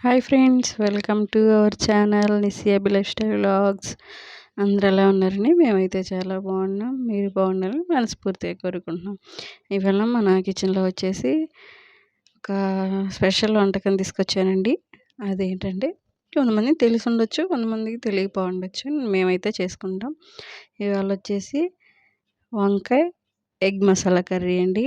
Hi friends welcome to our channel నిసియాబి life style vlogs అందరు ఎలా ఉన్నారని మేమైతే చాలా బాగున్నాం. మీరు బాగున్నారని మనస్ఫూర్తిగా కోరుకుంటున్నాం. ఇవాళ మన కిచెన్లో వచ్చేసి ఒక స్పెషల్ వంటకం తీసుకొచ్చానండి. అదేంటంటే కొంతమందికి తెలిసి ఉండొచ్చు కొంతమందికి తెలియకపో ఉండొచ్చు. మేమైతే చేసుకుంటాం. ఇవాళ వచ్చేసి వంకాయ ఎగ్ మసాలా కర్రీ అండి.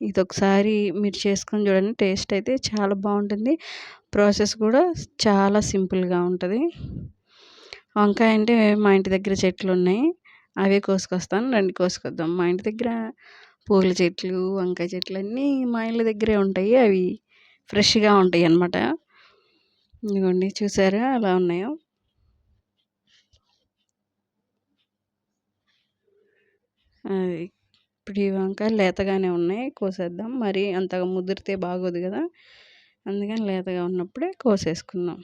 ఇది ఒకసారి మీరు చేసుకొని చూడండి టేస్ట్ అయితే చాలా బాగుంటుంది. ప్రాసెస్ కూడా చాలా సింపుల్గా ఉంటుంది. వంకాయ అంటే మా ఇంటి దగ్గర చెట్లు ఉన్నాయి. అవే కోసుకొస్తాను రండి కోసుకొద్దాం. మా ఇంటి దగ్గర పూల చెట్లు వంకాయ చెట్లు అన్నీ మా ఇళ్ళ దగ్గరే ఉంటాయి. అవి ఫ్రెష్గా ఉంటాయి అన్నమాట. ఇదిగోండి చూసారా? అలా ఉన్నాయో. అది ఇప్పుడు ఈ వంకాయలు లేతగానే ఉన్నాయి కోసేద్దాం. మరి అంతగా ముదిరితే బాగోదు కదా. అందుకని లేతగా ఉన్నప్పుడే కోసేసుకుందాం.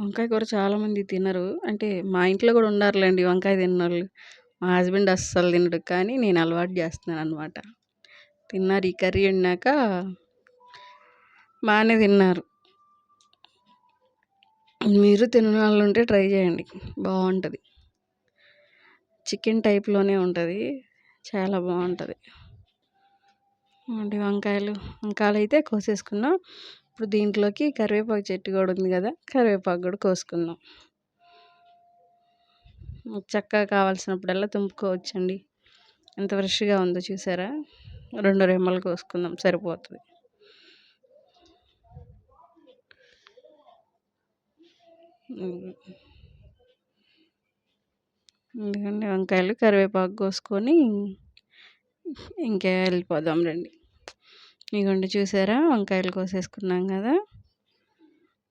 వంకాయ కూర చాలామంది తినరు. అంటే మా ఇంట్లో కూడా ఉండారులేండి వంకాయ తిన్నోళ్ళు. మా హస్బెండ్ అస్సలు తినడు. కానీ నేను అలవాటు చేస్తున్నాను అనమాట తిన్నారు ఈ కర్రీ వండినాక బాగానే తిన్నారు. మీరు తినని వాళ్ళు ఉంటే ట్రై చేయండి. బాగుంటుంది. చికెన్ టైప్లోనే ఉంటుంది. చాలా బాగుంటుంది వంకాయలు వంకాయలు. అయితే కోసేసుకున్నాం. ఇప్పుడు దీంట్లోకి కరివేపాకు చెట్టు కూడా ఉంది కదా కరివేపాకు కూడా కోసుకుందాం చక్కగా కావాల్సినప్పుడల్లా తుంపుకోవచ్చండి. ఎంత ఫ్రెష్గా ఉందో చూసారా? రెండు రెమ్మలు కోసుకుందాం సరిపోతుంది. ఎందుకంటే వంకాయలు కరివేపాకు కోసుకొని ఇంకా వెళ్ళిపోదాం రండి. ఇగోండి చూసారా? వంకాయలు కోసేసుకున్నాం కదా?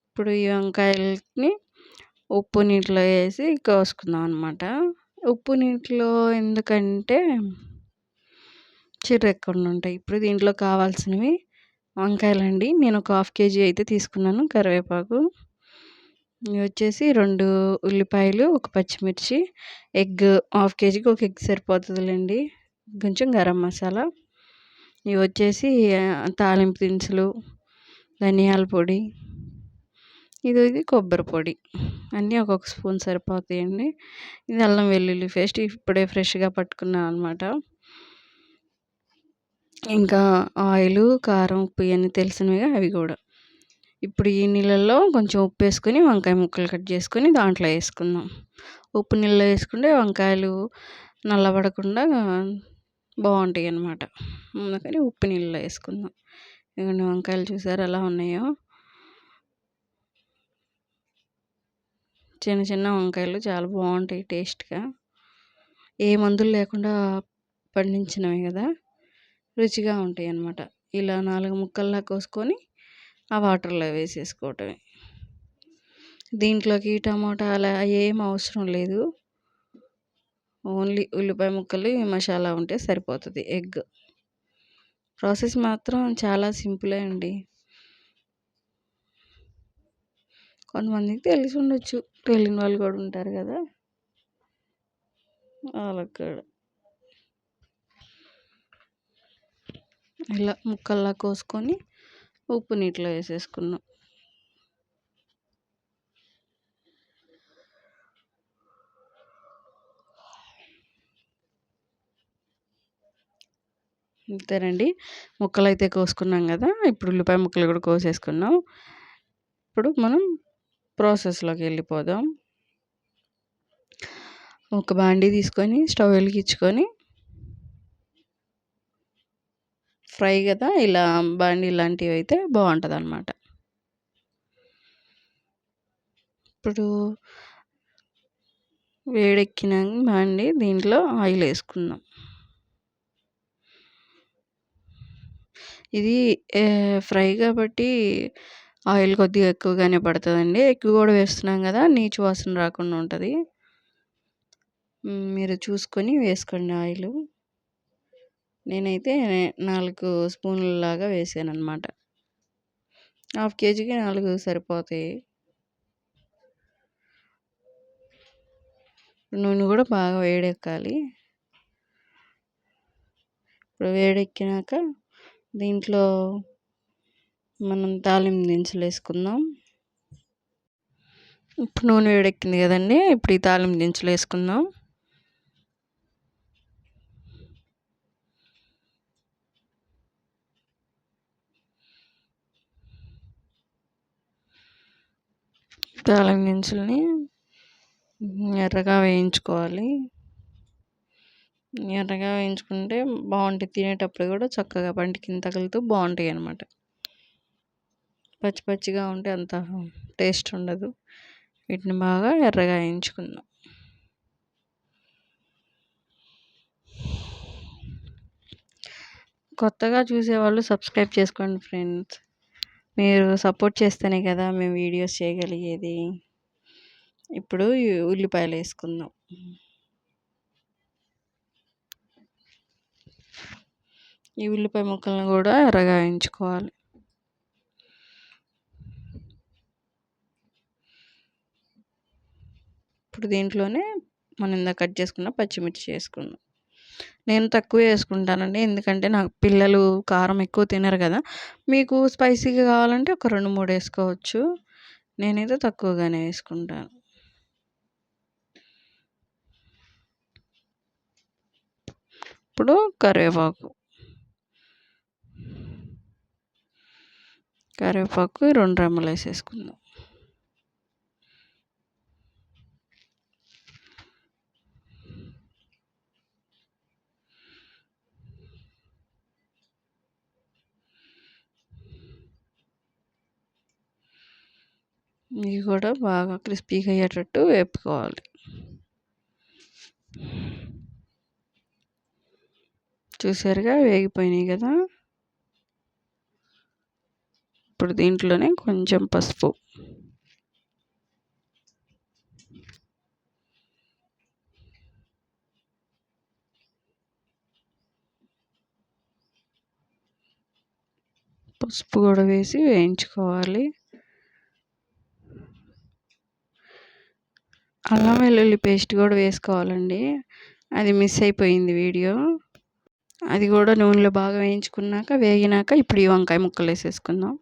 ఇప్పుడు ఈ వంకాయలని ఉప్పు నీటిలో వేసి కోసుకుందాం అనమాట ఉప్పు నీటిలో ఎందుకంటే చిర్రెక్కకుండా ఉంటాయి ఇప్పుడు దీంట్లో కావాల్సినవి వంకాయలండి. నేను ఒక హాఫ్ కేజీ అయితే తీసుకున్నాను కరివేపాకు. ఇవి వచ్చేసి రెండు ఉల్లిపాయలు ఒక పచ్చిమిర్చి ఎగ్ హాఫ్ కేజీకి ఒక ఎగ్ సరిపోతుందిలేండి. కొంచెం గరం మసాలా. ఇవి వచ్చేసి తాలింపు దినుసులు ధనియాల పొడి. ఇది ఇది కొబ్బరి పొడి. అన్నీ ఒక్కొక్క స్పూన్ సరిపోతాయండి. ఇది అల్లం వెల్లుల్లి పేస్ట్ ఇప్పుడే ఫ్రెష్గా పట్టుకున్నాను అనమాట ఇంకా ఆయిల్ కారం ఉప్పు ఇవన్నీ తెలిసినవిగా అవి కూడా. ఇప్పుడు ఈ నీళ్ళల్లో కొంచెం ఉప్పు వేసుకొని వంకాయ ముక్కలు కట్ చేసుకొని దాంట్లో వేసుకుందాం. ఉప్పు నీళ్ళు వేసుకుంటే వంకాయలు నల్లబడకుండా బాగుంటాయి అన్నమాట. అందుకని ఉప్పు నీళ్ళలో వేసుకుందాం. ఇవన్నీ వంకాయలు చూసారు ఎలా ఉన్నాయో? చిన్న చిన్న వంకాయలు చాలా బాగుంటాయి టేస్ట్గా. ఏ మందులు లేకుండా పండించినవి కదా? రుచిగా ఉంటాయి అన్నమాట. ఇలా నాలుగు ముక్కల్లా కోసుకొని ఆ వాటర్లో వేసేసుకోవటమే. దీంట్లోకి టమాటా అలా ఏం అవసరం లేదు. ఓన్లీ ఉల్లిపాయ ముక్కలు మసాలా ఉంటే సరిపోతుంది. ఎగ్. ప్రాసెస్ మాత్రం చాలా సింపులే అండి. కొంతమందికి తెలిసి ఉండొచ్చు. తెలియని వాళ్ళు కూడా ఉంటారు కదా. వాళ్ళకి కూడా. ఇలా ముక్కల్లా కోసుకొని ఉప్పు నీటిలో వేసేసుకున్నాం. అంతేనండి. ముక్కలు అయితే కోసుకున్నాం కదా ఇప్పుడు ఉల్లిపాయ ముక్కలు కూడా కోసేసుకున్నాం. ఇప్పుడు మనం ప్రాసెస్లోకి వెళ్ళిపోదాం. ఒక బాండీ తీసుకొని స్టవ్ వెలిగించుకొని ఫ్రై కదా ఇలా బండి ఇలాంటివి అయితే బాగుంటుంది అనమాట ఇప్పుడు వేడెక్కిన బాండి దీంట్లో ఆయిల్ వేసుకుందాం. ఇది ఫ్రై కాబట్టి ఆయిల్ కొద్దిగా ఎక్కువగానే పడుతుందండి. ఎక్కువ కూడా వేస్తున్నాం కదా నీచు వాసన రాకుండా ఉంటుంది. మీరు చూసుకొని వేసుకోండి ఆయిల్. నేనైతే నాలుగు స్పూన్ల లాగా వేసాను అనమాట హాఫ్ కేజీకి నాలుగు సరిపోతాయి. నూనె కూడా బాగా వేడెక్కాలి. ఇప్పుడు వేడెక్కినాక దీంట్లో మనం తాలింపు దినుసులు వేసుకుందాం. ఇప్పుడు నూనె వేడెక్కింది కదండి ఇప్పుడు ఈ తాలింపు దినుసులు వేసుకుందాం. తాలింపు గింజల్ని ఎర్రగా వేయించుకోవాలి. ఎర్రగా వేయించుకుంటే బాగుంటాయి. తినేటప్పుడు కూడా చక్కగా పంటి కింద తగులుతూ బాగుంటాయి అన్నమాట. పచ్చి పచ్చిగా ఉంటే అంత టేస్ట్ ఉండదు. వీటిని బాగా ఎర్రగా వేయించుకుందాం. కొత్తగా చూసేవాళ్ళు సబ్స్క్రైబ్ చేసుకోండి ఫ్రెండ్స్. మీరు సపోర్ట్ చేస్తేనే కదా మేము వీడియోస్ చేయగలిగేది. ఇప్పుడు ఉల్లిపాయలు వేసుకుందాం. ఈ ఉల్లిపాయ ముక్కలను కూడా ఎర్రగాయించుకోవాలి ఇప్పుడు దీంట్లోనే మనం ఇందాక కట్ చేసుకున్న పచ్చిమిర్చి వేసుకుందాం. నేను తక్కువ వేసుకుంటానండి. ఎందుకంటే నాకు పిల్లలు కారం ఎక్కువ తినరు కదా. మీకు స్పైసీగా కావాలంటే ఒక రెండు మూడు వేసుకోవచ్చు. నేనైతే తక్కువగానే వేసుకుంటాను. ఇప్పుడు కరివేపాకు. కరివేపాకు రెండు రెమ్మలు వేసేసుకుందాం. ఇవి కూడా బాగా క్రిస్పీగా అయ్యేటట్టు వేపుకోవాలి. చూసారుగా వేగిపోయినాయి కదా? ఇప్పుడు దీంట్లోనే కొంచెం పసుపు. పసుపు కూడా వేసి వేయించుకోవాలి. అల్లం వెల్లుల్లి పేస్ట్ కూడా వేసుకోవాలండి. అది మిస్ అయిపోయింది వీడియో. అది కూడా నూనెలో బాగా వేయించుకున్నాక వేగినాక ఇప్పుడు ఈ వంకాయ ముక్కలు వేసేసుకుందాం.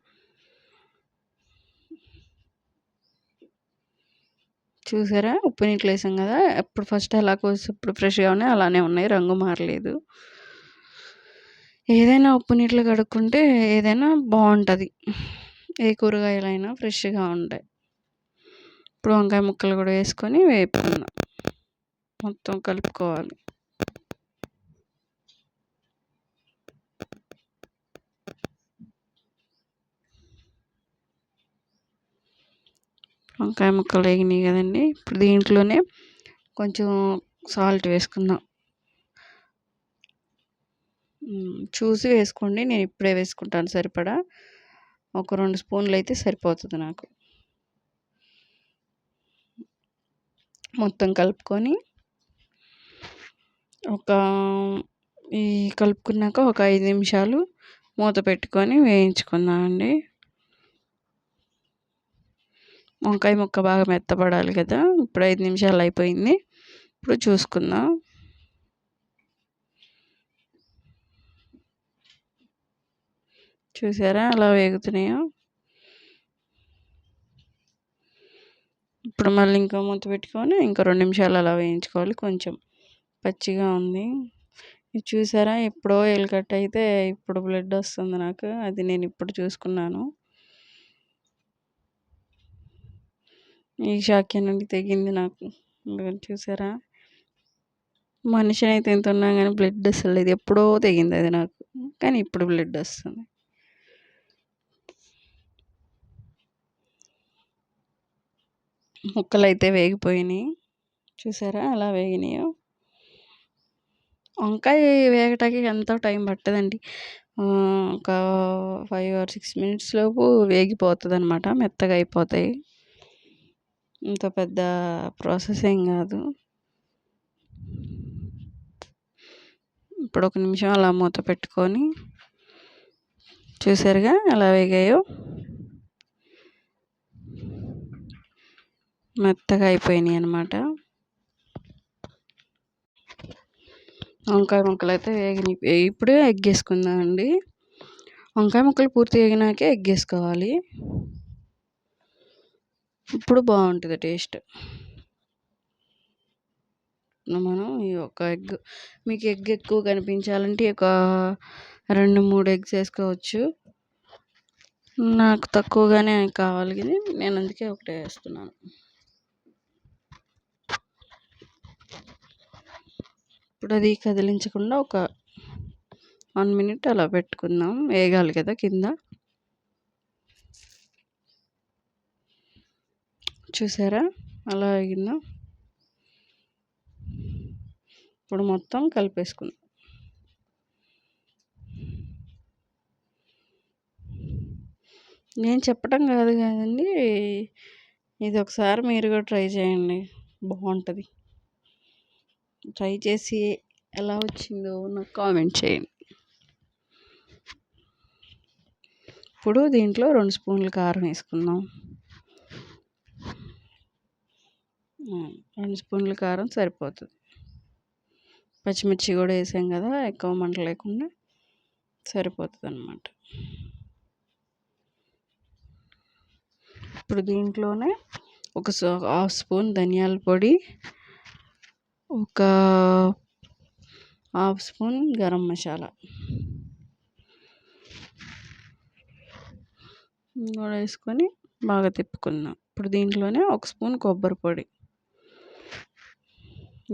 చూసారా? ఉప్పు నీటిలో వేసాం కదా? ఎప్పుడు ఫస్ట్ ఎలా కోసి ఇప్పుడు ఫ్రెష్గా ఉన్నాయి అలానే ఉన్నాయి రంగు మారలేదు. ఏదైనా ఉప్పు నీళ్ళు కడుక్కుంటే ఏదైనా బాగుంటుంది. ఏ కూరగాయలైనా ఫ్రెష్గా ఉంటాయి. ఇప్పుడు వంకాయ ముక్కలు కూడా వేసుకొని వేపుకుందాం మొత్తం కలుపుకోవాలి. వంకాయ ముక్కలు వేగినాయి కదండి. ఇప్పుడు దీంట్లోనే కొంచెం సాల్ట్ వేసుకుందాం. చూసి వేసుకోండి. నేను ఇప్పుడే వేసుకుంటాను సరిపడా. ఒక రెండు స్పూన్లు అయితే సరిపోతుంది నాకు. మొత్తం కలుపుకొని ఒక ఈ కలుపుకున్నాక ఒక ఐదు నిమిషాలు మూత పెట్టుకొని వేయించుకుందామండి. వంకాయ ముక్క బాగా మెత్తపడాలి కదా ఇప్పుడు ఐదు నిమిషాలు అయిపోయింది. ఇప్పుడు చూసుకుందాం. చూసారా అలా వేగుతున్నాయో? ఇప్పుడు మళ్ళీ ఇంకా మూత పెట్టుకొని ఇంకా రెండు నిమిషాలు అలా వేయించుకోవాలి. కొంచెం పచ్చిగా ఉంది. ఇది చూసారా? ఎప్పుడో ఎలుకట్ అయితే ఇప్పుడు బ్లడ్ వస్తుంది నాకు. అది నేను ఇప్పుడు చూసుకున్నాను. ఈ షాక్య నుండి తెగింది నాకు. చూసారా? మనిషిని అయితే ఎంత ఉన్నా కానీ బ్లడ్ అసలు ఇది ఎప్పుడో తెగింది అది నాకు. కానీ ఇప్పుడు బ్లడ్ వస్తుంది. ముక్కలు అయితే వేగిపోయినాయి. చూసారా? అలా వేగినాయో. వంకాయ వేగటానికి ఎంతో టైం పట్టదండి. ఒక ఫైవ్ ఆర్ సిక్స్ మినిట్స్ లోపు వేగిపోతుంది అనమాట మెత్తగా అయిపోతాయి. ఇంత పెద్ద ప్రాసెస్ ఏం కాదు. ఇప్పుడు ఒక నిమిషం అలా మూత పెట్టుకొని చూసారుగా? ఎలా వేగాయో? మెత్తగా అయిపోయినాయి అనమాట వంకాయ ముక్కలు అయితే వేగినాయి. ఇప్పుడే ఎగ్ వేసుకుందామండి వంకాయ ముక్కలు పూర్తి వేగినాకే ఎగ్ వేసుకోవాలి. ఇప్పుడు బాగుంటుంది టేస్ట్. మనం ఈ ఒక ఎగ్ మీకు ఎగ్ ఎక్కువ కనిపించాలంటే ఒక రెండు మూడు ఎగ్స్ వేసుకోవచ్చు. నాకు తక్కువగానే కావాలి నేను అందుకే ఒకటే వేస్తున్నాను. ఇప్పుడు అది కదిలించకుండా ఒక వన్ మినిట్ అలా పెట్టుకుందాం. వేగాలి కదా కింద. చూసారా? అలా వేగిందా? ఇప్పుడు మొత్తం కలిపేసుకుందాం. నేను చెప్పటం కాదు కాదండి. ఇది ఒకసారి మీరు కూడా ట్రై చేయండి. బాగుంటుంది. ట్రై చేసి ఎలా వచ్చిందో నాకు కామెంట్ చేయండి. ఇప్పుడు దీంట్లో రెండు స్పూన్లు కారం వేసుకుందాం. రెండు స్పూన్ల కారం సరిపోతుంది. పచ్చిమిర్చి కూడా వేసాం కదా ఎక్కువ మంట లేకుండా సరిపోతుంది అన్నమాట ఇప్పుడు దీంట్లోనే ఒక హాఫ్ స్పూన్ ధనియాల పొడి ఒక హాఫ్ స్పూన్ గరం మసాలా. కూడా వేసుకొని బాగా తిప్పుకుందాం ఇప్పుడు దీంట్లోనే ఒక స్పూన్ కొబ్బరి పొడి.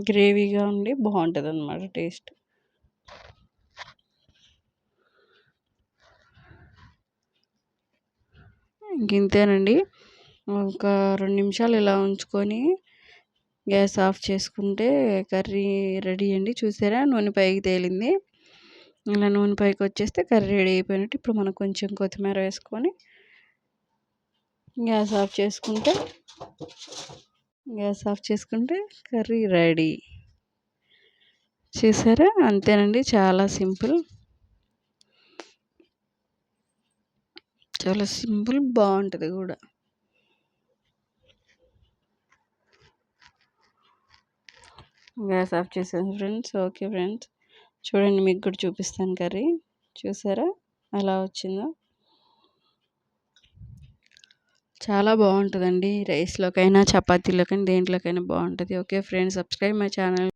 గ్రేవీగా ఉండి బాగుంటుంది అన్నమాట టేస్ట్ ఇంతేనండి. ఒక రెండు నిమిషాలు ఇలా ఉంచుకొని గ్యాస్ ఆఫ్ చేసుకుంటే కర్రీ రెడీ అండి. చూసారా? నూనె పైకి తేలింది. ఇలా నూనె పైకి వచ్చేస్తే కర్రీ రెడీ అయిపోయినట్టు ఇప్పుడు మనం కొంచెం కొత్తిమీర వేసుకొని గ్యాస్ ఆఫ్ చేసుకుంటే గ్యాస్ ఆఫ్ చేసుకుంటే కర్రీ రెడీ. చూసారా? అంతేనండి. చాలా సింపుల్. చాలా సింపుల్ బాగుంటుంది కూడా. గ్యాస్ ఆఫ్ చేసాను ఫ్రెండ్స్. Okay friends. చూడండి మీకు కూడా చూపిస్తాను కర్రీ. చూసారా? అలా వచ్చిందో. చాలా బాగుంటుందండి రైస్లోకైనా చపాతీలోకైనా దేంట్లోకైనా బాగుంటుంది. Okay friends subscribe my channel.